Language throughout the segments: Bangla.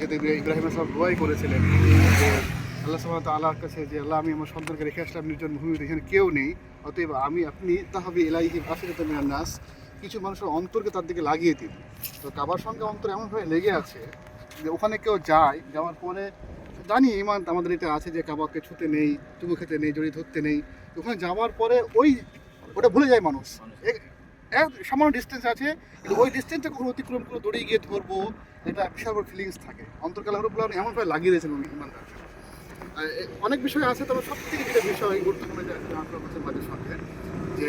যেহেতু ইব্রাহিম আসলাম দোয়াই করেছিলেন আল্লাহ সাল্লাহ তাল্লাহর কাছে যে, আল্লাহ, আমি আমার সন্তানকে রেখে আসলাম, নির্জন ভূমিতে এখানে কেউ নেই। অতএব আমি, আপনি তাহাবি এলাইহি আফিরাত নাস। কিছু মানুষের অন্তরকে তার দিকে লাগিয়ে দিন। তো কাবার সঙ্গে অন্তর এমনভাবে লেগে আছে যে, ওখানে কেউ যায়, যাওয়ার পরে জানি ইমান আমাদের এটা আছে যে, কাবাকে ছুতে নেই, চুমু খেতে নেই, জড়িয়ে ধরতে নেই। ওখানে যাওয়ার পরে ওই, ওটা ভুলে যায় মানুষ। এক সামান্য ডিস্টেন্স আছে, কিন্তু ওই ডিস্টেন্সটা কখনো অতিক্রম করে দৌড়িয়ে গিয়ে ধরবো, এটা বিশাল বড় ফিলিংস থাকে। অন্তর্কাল হরফুল এমনভাবে লাগিয়ে দিয়েছেন উনি, ইমানদার। অনেক বিষয় আছে, তবে সব থেকে যেটা বিষয় গুরুত্বপূর্ণ মাঝে সঙ্গে, যে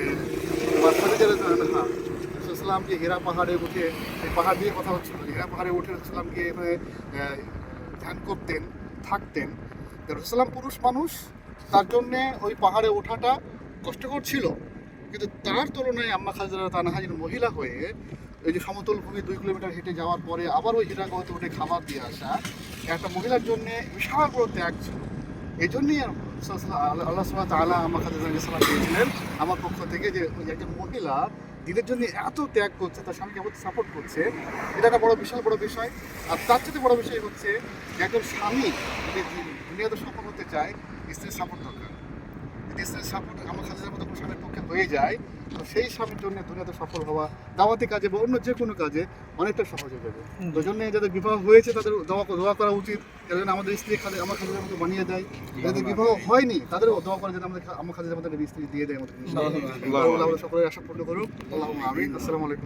ইসলামকে হেরা পাহাড়ে উঠে পাহাড় দিয়ে কথা হচ্ছিল, হেরা পাহাড়ে উঠে ইসলামকে এখানে ধ্যান করতেন, থাকতেন। রসুলাম পুরুষ মানুষ, তার জন্যে ওই পাহাড়ে ওঠাটা কষ্টকর ছিল। কিন্তু তার তুলনায় আম্মা খাজরা তানাহাজির মহিলা হয়ে এই যে সমতল ভূমি দুই কিলোমিটার হেঁটে যাওয়ার পরে আবার ওই হিরাগতে উঠে খাবার দিয়ে আসা, একটা মহিলার জন্য বিশাল বড় ত্যাগ ছিল। এই জন্যই আল্লাহ- ওয়া তাআলা আম্মা খাজরা সালাম দিয়েছিলেন। আমার পক্ষ থেকে যে ওই একজন মহিলা দিনের জন্য এত ত্যাগ করছে, তার স্বামীকে সাপোর্ট করছে, এটা একটা বড় বিশাল বড় বিষয়। আর তার চেয়ে বড় বিষয় হচ্ছে যে একজন স্বামী দুনিয়াতে সফল হতে চায়, স্ত্রীর সাপোর্ট দরকার। স্ত্রীর সাপোর্ট আমার খাজের মতো হয়ে যায় তো সেই সবের জন্য দুনিয়াতে সফল হওয়া দাওয়াতি কাজে বা অন্য যে কোনো কাজে অনেকটা সহজ হয়ে যাবে। তো জন্য যাদের বিবাহ হয়েছে তাদের দোয়া দোয়া করা উচিত। কারণ যেন আমাদের স্ত্রী খাদে আমার খাদের আমাকে বানিয়ে দেয়। যাদের বিবাহ হয়নি তাদের দোয়া করে যেন আমাদের আমার খাদের আমাদের স্ত্রী দিয়ে দেয় আমাদের সকলের আশা পূর্ণ করুক। আল্লাহ আমিন। আসসালামু আলাইকুম।